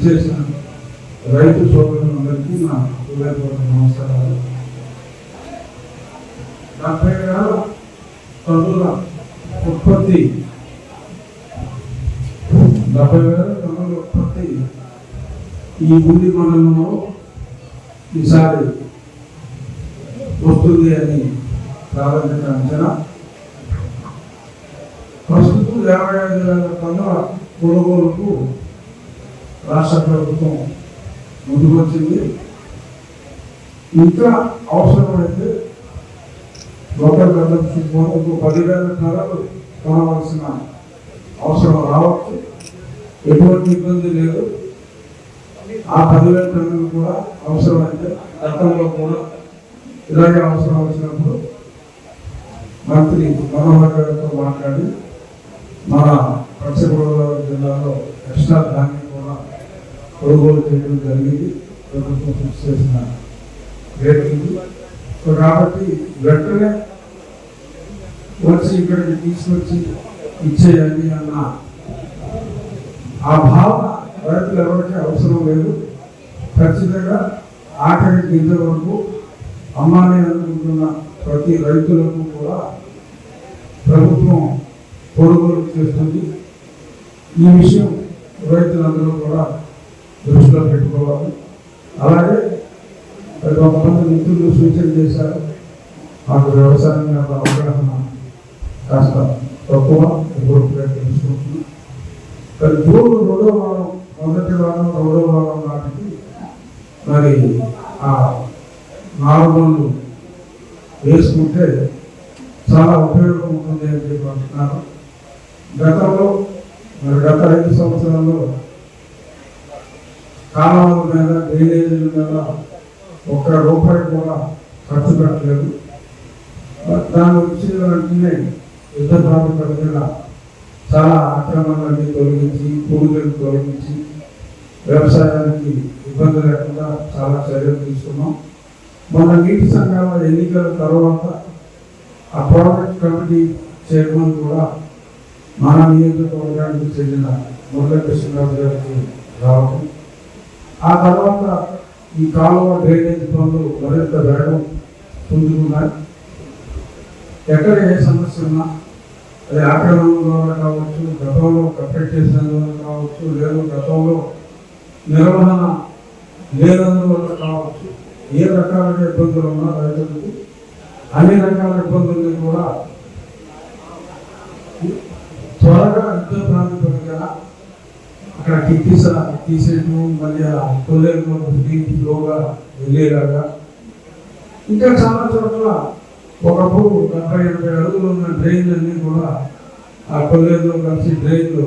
ఇచ్చేసిన రైతు సోదరులందరికీ నా హృదయపూర్వక నమస్కారాలు. డెబ్బై వేల టన్నుల ఉత్పత్తి డెబ్బై వేల టన్నుల ఉత్పత్తి ఈ బుద్ధి మండలంలో ఈసారి వస్తుంది అని ప్రాథమిక అంచనా. ప్రస్తుతం యాభై ఐదు వేల టన్నుల కొనుగోలుకు రాష్ట్ర ప్రభుత్వం ముందుకొచ్చింది. ఇంకా అవసరమైతే లోకల్ గవర్నమెంట్ ఇంకో పదివేల ధరలు కొనవలసిన అవసరం రావచ్చు. ఎటువంటి ఇబ్బంది లేదు. ఆ పదివేల టన్నులు కూడా అవసరమైతే గతంలో కూడా ఇలాగే అవసరం వచ్చినప్పుడు మంత్రి మనోహర్ గారితో మాట్లాడి మన పశ్చిమ గోదావరి జిల్లాలో ఎక్స్ట్రా ధాన్యం కొనుగోలు చేయడం జరిగింది. ప్రభుత్వం ఫిక్స్ చేసిన రేట్లు సో కాబట్టి వెంటనే వచ్చి ఇక్కడికి తీసుకొచ్చి ఇచ్చేయాలి అన్న ఆ భావన రైతులు ఎవరికి అవసరం లేదు. ఖచ్చితంగా ఆఖరి గింజ వరకు అమ్మాలి అనుకుంటున్న ప్రతి రైతులకు కూడా ప్రభుత్వం కొనుగోలు చేస్తుంది. ఈ విషయం రైతులందరూ కూడా దృష్టిలో పెట్టుకోవాలి. అలాగే కొంతమంది మిత్రులు సూచన చేశారు. మాకు వ్యవసాయం మీద అవగాహన కాస్త తక్కువ ఇప్పుడు ఇప్పుడే తెలుసుకుంటున్నాం. మరి జూన్ రెండో వారం మొదటి వారం రెండో వారం నాటికి మరి ఆ నాలుగు వేసుకుంటే చాలా ఉపయోగం ఉంటుంది అని చెప్పి అంటున్నారు. గతంలో మరి గత ఐదు సంవత్సరాల్లో కాలువల మీద డ్రైనేజీల మీద ఒక్క రూపాయి కూడా ఖర్చు పెట్టలేదు. దాని వచ్చిన వెంటనే యుద్ధ మీద చాలా ఆక్రమణలన్నీ తొలగించి పురుగులను తొలగించి వ్యవసాయానికి ఇబ్బంది లేకుండా చాలా చర్యలు తీసుకున్నాం. మన నీటి సంఘాల ఎన్నికల తర్వాత ఆ ప్రాజెక్ట్ కమిటీ చైర్మన్ కూడా మన నియోజకవర్గానికి చెందిన మురళీకృష్ణరాజు గారికి రావడం ఆ తర్వాత ఈ కాలువ డ్రైనేజ్ పనులు మరింత వేగం పొందుకున్నాయి. ఎక్కడ ఏ సమస్య ఉన్నా అది ఆక్రమణ ద్వారా కావచ్చు గతంలో కట్టెట్ చేసినందువల్ల కావచ్చు లేదు గతంలో నిర్వహణ లేనందువల్ల కావచ్చు ఏ రకాలైన ఇబ్బందులు ఉన్నా రైతులకు అన్ని రకాల ఇబ్బందుల్ని కూడా త్వరగా యుద్ధ ప్రాతిపదికన అక్కడ కిట్టిస తీసేయటం మళ్ళీ ఆ కొల్లేరులో లోగా వెళ్ళేలాగా. ఇంకా చాలా చోట్ల ఒకప్పుడు డెబ్బై ఎనభై అడుగులు ఉన్న డ్రైన్లన్నీ కూడా ఆ కొల్లేరులో కలిసి డ్రైన్లు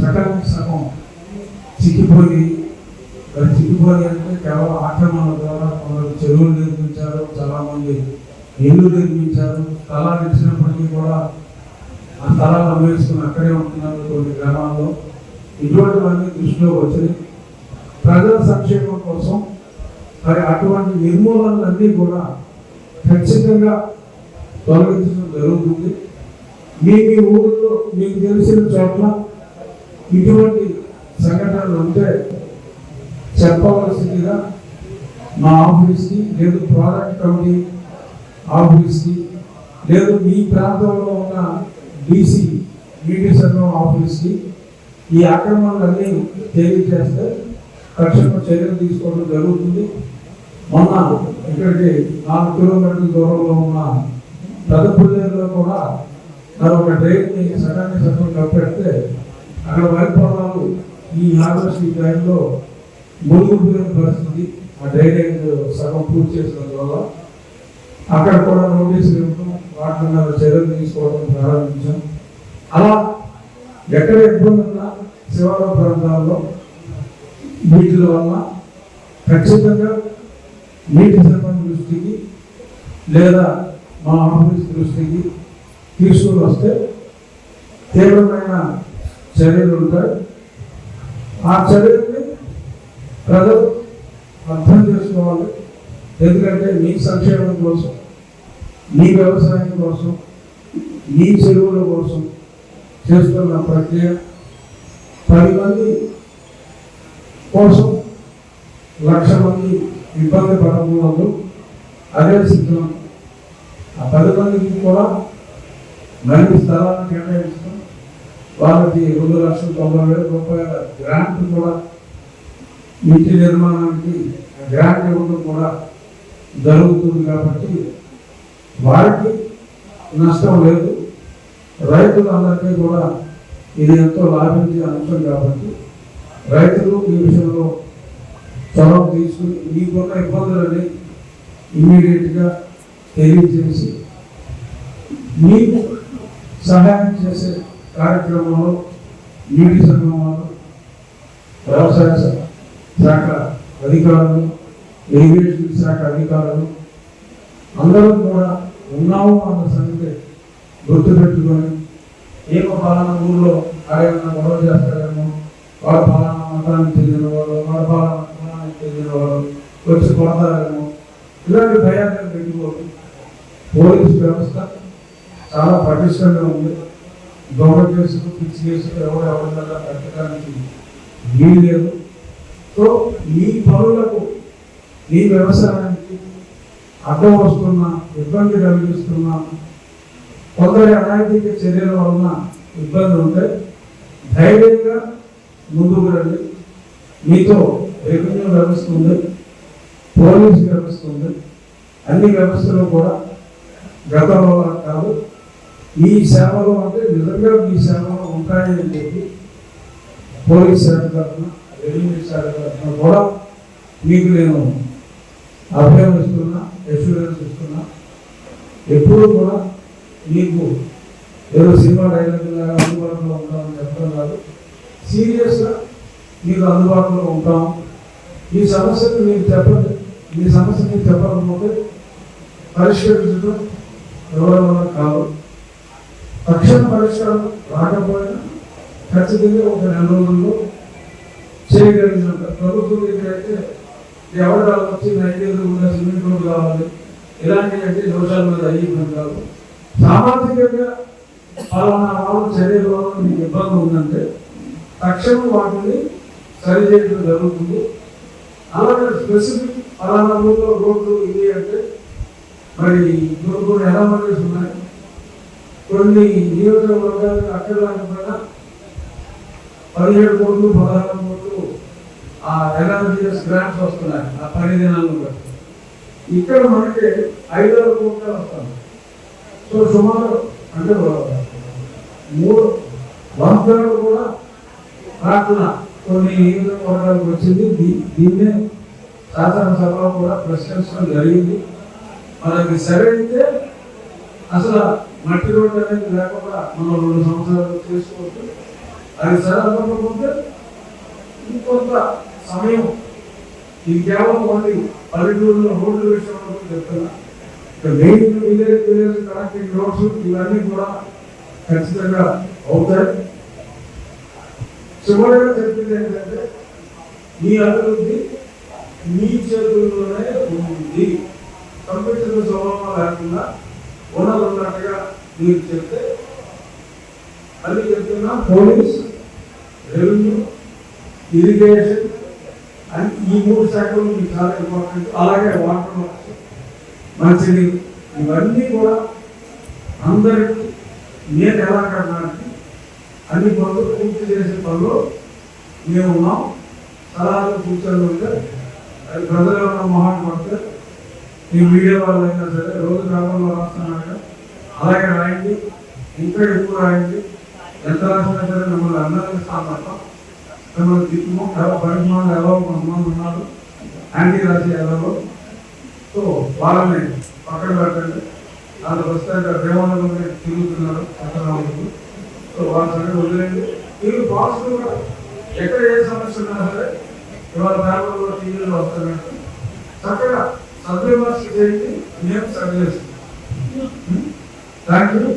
సగం సగం చిక్కిపోయి మరి చిక్కిపోయి అంటే కేవలం ఆక్రమణ ద్వారా కొందరు చెరువులు నిర్మించారు చాలామంది ఇల్లు నిర్మించారు స్థలాలు ఇచ్చినప్పటికీ కూడా ఆ స్థలాలు అమ్మేసుకుని అక్కడే ఉంటున్నారు కొన్ని గ్రామాల్లో. ఇటువంటివన్నీ దృష్టిలో వచ్చాయి ప్రజల సంక్షేమం కోసం మరి అటువంటి నిర్మూలనలన్నీ కూడా ఖచ్చితంగా తొలగించడం జరుగుతుంది. మీ మీ ఊళ్ళో మీకు తెలిసిన చోట్ల ఇటువంటి సంఘటనలు ఉంటే చెప్పవలసిందిగా మా ఆఫీస్కి లేదు ప్రాజెక్ట్ కమిటీ ఆఫీస్కి లేదు మీ ప్రాంతంలో ఉన్న డీసీ మీడియా సంఘం ఆఫీస్కి ఈ ఆక్రమణలన్నీ తేలిచేస్తే తక్షణ చర్యలు తీసుకోవడం జరుగుతుంది. మొన్న ఇక్కడికి నాలుగు కిలోమీటర్ల దూరంలో ఉన్న పెద్దపల్లిలో కూడా మరి ఒక డ్రైన్ని సగాన్ని సగం కప్పెడితే అక్కడ వరి పొలాలు ఈ హార్వెస్ట్ ఈ టైంలో మురుగుపోయిన పరిస్థితి. ఆ డ్రైనేజ్ సగం పూర్తి చేసినందువల్ల అక్కడ కూడా నోటీసులు ఇవ్వడం వాటి మీద చర్యలు తీసుకోవడం ప్రారంభించాం. అలా ఎక్కడ ఇబ్బంది ఉన్నా శివారు ప్రాంతాల్లో వీటి వల్ల ఖచ్చితంగా నీటి సంబంధ దృష్టికి లేదా మా ఆఫీస్ దృష్టికి తీసుకుని వస్తే తీవ్రమైన చర్యలు ఉంటాయి. ఆ చర్యల్ని ప్రజలు అర్థం చేసుకోవాలి. ఎందుకంటే మీ సంక్షేమం కోసం మీ వ్యవసాయం కోసం మీ చెరువుల కోసం చేస్తున్న ప్రక్రియ పది మంది కోసం లక్ష మంది ఇబ్బంది పడకూడదు. అదే సిద్ధం. ఆ పది మందికి కూడా మంచి స్థలాన్ని కేటాయిస్తాం. వాళ్ళకి రెండు లక్షల తొంభై వేల రూపాయల గ్రాంట్ కూడా ఇంటి నిర్మాణానికి గ్రాంట్ ఇవ్వడం కూడా జరుగుతుంది కాబట్టి వారికి నష్టం లేదు. రైతులందరికీ కూడా ఇది ఎంతో లాభించే అంశం కాబట్టి రైతులు ఈ విషయంలో చొరవ తీసుకుని మీకున్న ఇబ్బందులని ఇమ్మీడియట్గా తెలియజేసి మీకు సహాయం చేసే కార్యక్రమంలో నీటి సంఘం వాళ్ళు వ్యవసాయ శాఖ అధికారులు ఇరిగేషన్ శాఖ అధికారులు అందరూ కూడా ఉన్నాము అన్న సంగతి గుర్తుపెట్టుకొని ఏమో పాలన ఊళ్ళో ఆయన గొడవ చేస్తాడేమో వాడు పాలన మతానికి చెందిన వాడు వాడు పాలన కులానికి చెందిన వాడు వచ్చి కొడతారేమో? ఇలాంటి భయాన్ని పెట్టుకోవద్దు పోలీస్ వ్యవస్థ చాలా పటిష్టంగా ఉంది. దొంగ కేసులు పిచ్చి కేసులు ఎవరు ఎవరిలా పెట్టడానికి వీలు లేదు సో ఈ పనులకు ఈ వ్యవసాయానికి అడ్డం వస్తున్న ఇబ్బంది కలిగిస్తున్న కొందరి అనాధిక చర్యల వలన ఇబ్బంది ఉంటే ధైర్యంగా ముందుకు రండి. మీతో రెవెన్యూ వ్యవస్థ ఉంది పోలీస్ వ్యవస్థ ఉంది అన్ని వ్యవస్థలు కూడా గతంలో కాదు. ఈ సేవలు అంటే నిజంగా మీ సేవలు ఉంటాయని చెప్పి పోలీస్ శాఖ తరఫున రెవెన్యూ శాఖ తరఫున కూడా మీకు నేను అభయం ఇస్తున్నా ఎష్యూరెన్స్ ఇస్తున్నా. ఎప్పుడు కూడా మీకు ఏదో సినిమా డైలాగ్ లాగా అందుబాటులో ఉంటామని చెప్పడం కాదు. సీరియస్గా మీకు అందుబాటులో ఉంటాం. ఈ సమస్యను మీరు చెప్పండి మీ సమస్య మీరు చెప్పకపోతే పరిష్కరించడం ఎవరి కాదు. తక్షణ పరిష్కారం రాకపోయినా ఖచ్చితంగా ఒక నెల రోజుల్లో చేయగలిగినంత ప్రభుత్వం దగ్గర అయితే ఎవరు వచ్చి నైవేద్యం కూడా సిమెంట్ రోడ్డు కావాలి. ఇలాంటివి అంటే దోషాల మీద అయ్యి కాదు. సామాజికంగా పలానా వాళ్ళు చర్యల వల్ల మీకు ఇబ్బంది ఉందంటే తక్షణం వాటిని సరిచేయడం జరుగుతుంది. అలాగే స్పెసిఫిక్ పలానా ఊళ్ళో రోడ్లు ఇవి అంటే మరి కొన్ని కొన్ని ఎలామెంట్స్ ఉన్నాయి కొన్ని నియోజకవర్గాలు అక్కడ లేకపోయినా పదిహేడు కోట్లు పదహారు కోట్లు ఆ ఎన్ఆర్జీఎస్ గ్రాంట్స్ వస్తున్నాయి. ఆ పని దినాల్లో ఇక్కడ మనకి ఐదారు కోట్లు వస్తున్నాయి సో సుమారు అంటే మూడు వందలు కూడా రాకుండా కొన్ని నియోజకవర్గాలకు వచ్చింది. దీ- దీన్నే శాసనసభలో కూడా ప్రశ్నించడం జరిగింది. మనకి సరైతే అసలు మట్టి రోడ్డు అనేది లేకుండా మనం రెండు సంవత్సరాలు చేసుకోవచ్చు. అది సరే ఇంకొంత సమయం. ఇది కేవలం ఓన్లీ పల్లెటూరులో రోడ్లు విషయంలో చెప్తున్నా. Main village village connecting roads ఇవన్నీ కూడా ఖచ్చితంగా అవుతాయి. చివరిగా చెప్పింది ఏంటంటే మీ అభివృద్ధి మీ చేతుల్లోనే ఉంది. కంప్యూటర్ స్వభావం లేకుండా ఉన్నదన్నట్టుగా మీరు చెప్తే అది చెప్తున్నా పోలీస్ రెవెన్యూ ఇరిగేషన్ అండ్ ఈ మూడు శాఖలు మీకు చాలా ఇంపార్టెంట్ అలాగే వాటర్ మంచిది. ఇవన్నీ కూడా అందరికీ నేను ఎలా కట్టడానికి అన్ని పనులు పూర్తి చేసే పనులు మేము ఉన్నాం. సలహాలు కూర్చొని ఉంటే అది ప్రజలు ఉన్న మొహాన్ని పడితే ఈ మీడియా వాళ్ళు అయినా సరే రోజు పేపర్లో రాస్తున్నాక అలాగే రాయండి. ఇంకా ఎక్కువ రాయండి. ఎంత రాసినా సరే మిమ్మల్ని అందరికీ తప్ప మిమ్మల్ని దిక్కుము పరిమాణాలు ఎలా కొంతమంది ఉన్నారు. యాంటీ రాసి ఎలా సో వాళ్ళని పక్కన పెట్టండి. వాళ్ళ వస్తే దేవాలయం తిరుగుతున్నారు. పట్టణాలకు సో వాళ్ళ సంగతి వదిలేండి మీరు కూడా ఎక్కడ ఏ సమస్య ఉన్నా సరే ఇవాళ పేపర్లో టీవీలో వస్తున్నట్టు చక్కగా సద్విమర్శ చేయండి. నేను సరి చేస్తాం. Thank you